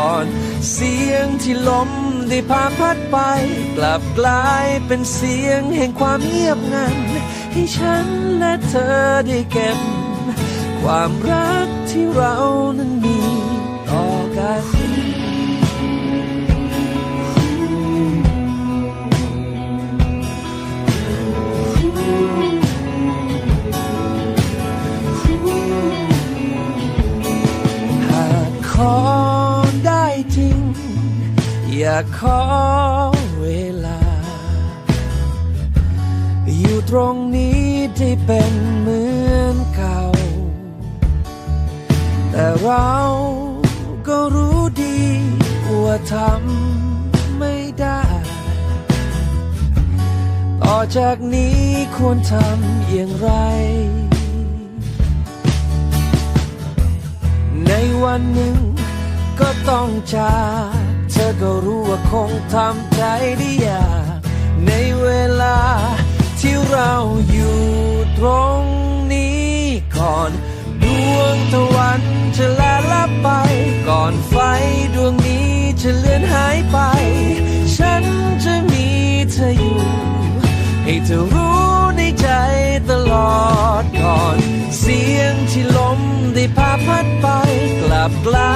่อน เสียงที่ลมได้พาพัดไป กลับกลายเป็นเสียงแห่งความเงียบงัน ให้ฉันและเธอได้เก็บ ความรักที่เรานั้นมีต่อกัน จริง อยากขอเวลา อยู่ตรงนี้ที่เป็นเหมือนเก่า แต่เราก็รู้ดีว่าทำไม่ได้ ต่อจากนี้ควรทำอย่างไรในวันหนึ่ง ก็ต้องจาก เธอก็รู้ว่าคงทำใจได้ยากในเวลาที่เราอยู่ตรงนี้ก่อน ดวงตะวันจะลาลับไป ก่อนไฟดวงนี้จะเลือนหายไป ฉันจะมีเธออยู่ ให้เธอรู้ในใจตลอดก่อน เสียงที่ลมได้พาพัดไปกลับกลาย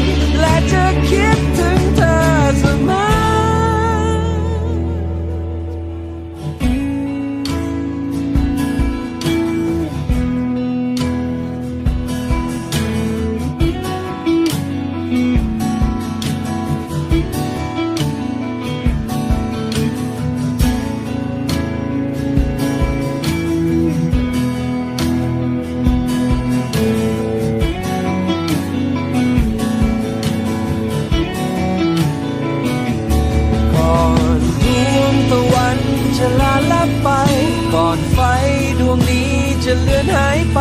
จะเลือนหายไป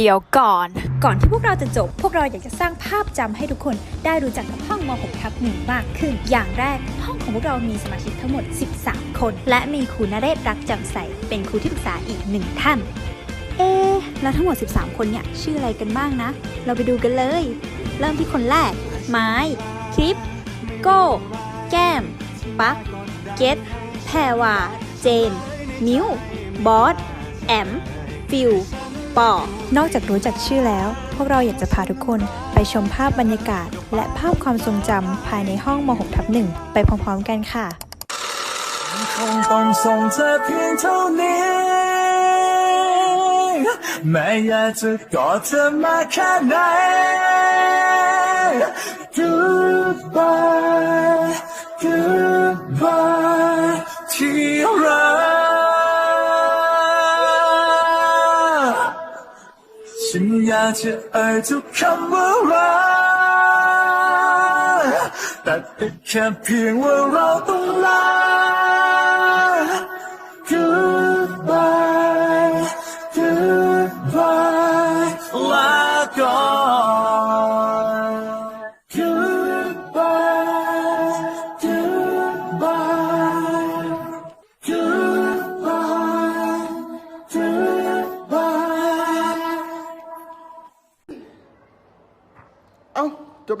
เดียวก่อน ก่อนที่พวกเราจะจบ พวกเราอยากจะสร้างภาพจำให้ทุกคนได้รู้จักกับห้องม .6 ทับหนึ่งมากขึ้น อย่างแรกห้องของพวกเรามีสมาชิกทั้งหมด 13 คน และมีครูนเรศรักจำใส เป็นครูที่ปรึกษาอีกหนึ่งท่าน เอ๊ะแล้วทั้งหมด 13 คนเนี่ยชื่ออะไรกันบ้างนะ เราไปดูกันเลย เริ่มที่คนแรก ไม้ คลิป โก้ แก้ม ปัก เกตแพรวา เจนมิวบอส แอม ฟิล ปอนอกจากรู้จักชื่อแล้ว พวกเราอยากจะพาทุกคนไปชมภาพบรรยากาศ และภาพความทรงจำภายในห้องม .6 ทับหนึ่งไปพร้อมๆกันค่ะคงต้องส่งเธอเพียงเท่านี้แม้อยากจะกอดเธอมาแค่ไหน Goodbye Goodbye ที่รัก ฉันอยากจะเอ่ยทุกคำว่ารักแต่เป็นแค่เพียงว่าเราต้องลา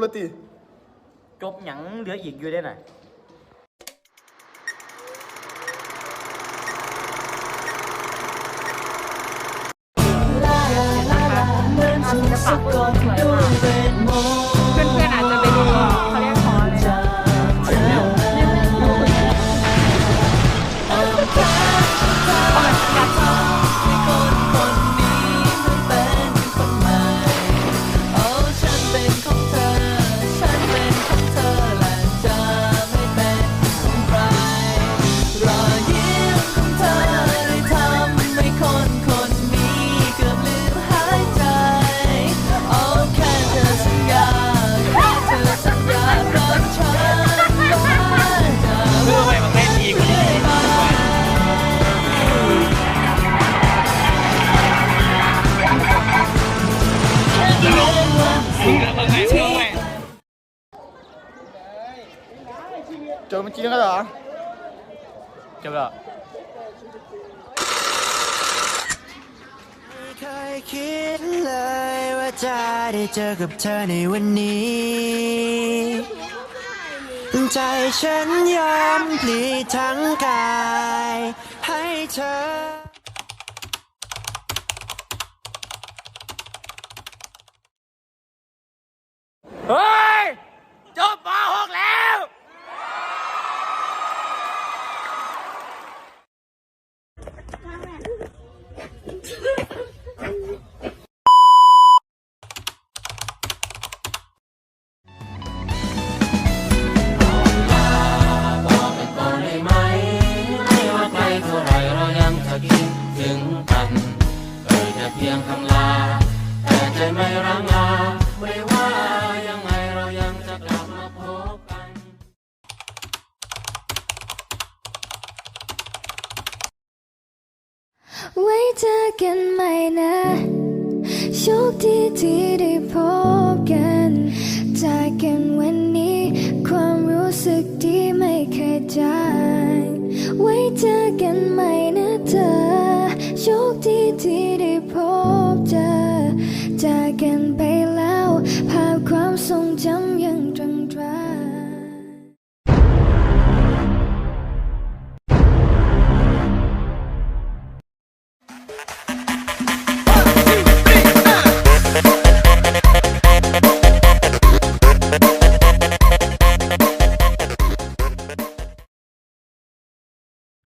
แล้วตีจบหยังเหลืออีกอยู่ได้น่ะเจบเมื่อกี้แล้วเหรอจบแล้วเคยคิดเลยว่าจะได้เจอกับเธอในวันนี้ ใจฉันยอมพลีทั้งกาย ให้เธอเเจอกันใหม่นะ โชคดีที่ได้พบกัน จากกันวันนี้ ความรู้สึกดีไม่เคยจางไว้เจอกันใหม่นะเธอ โชคดีที่ได้พบเจอ จากกันไปแล้ว ภาพความทรงจำยังตรง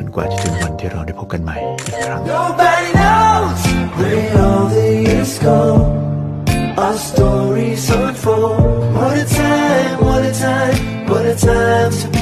จนกว่าจะถึงวันที่เราได้พบกันใหม่อีกครั้ง Nobody knows where all the years go Our stories unfold What a time, what a time, what a time to be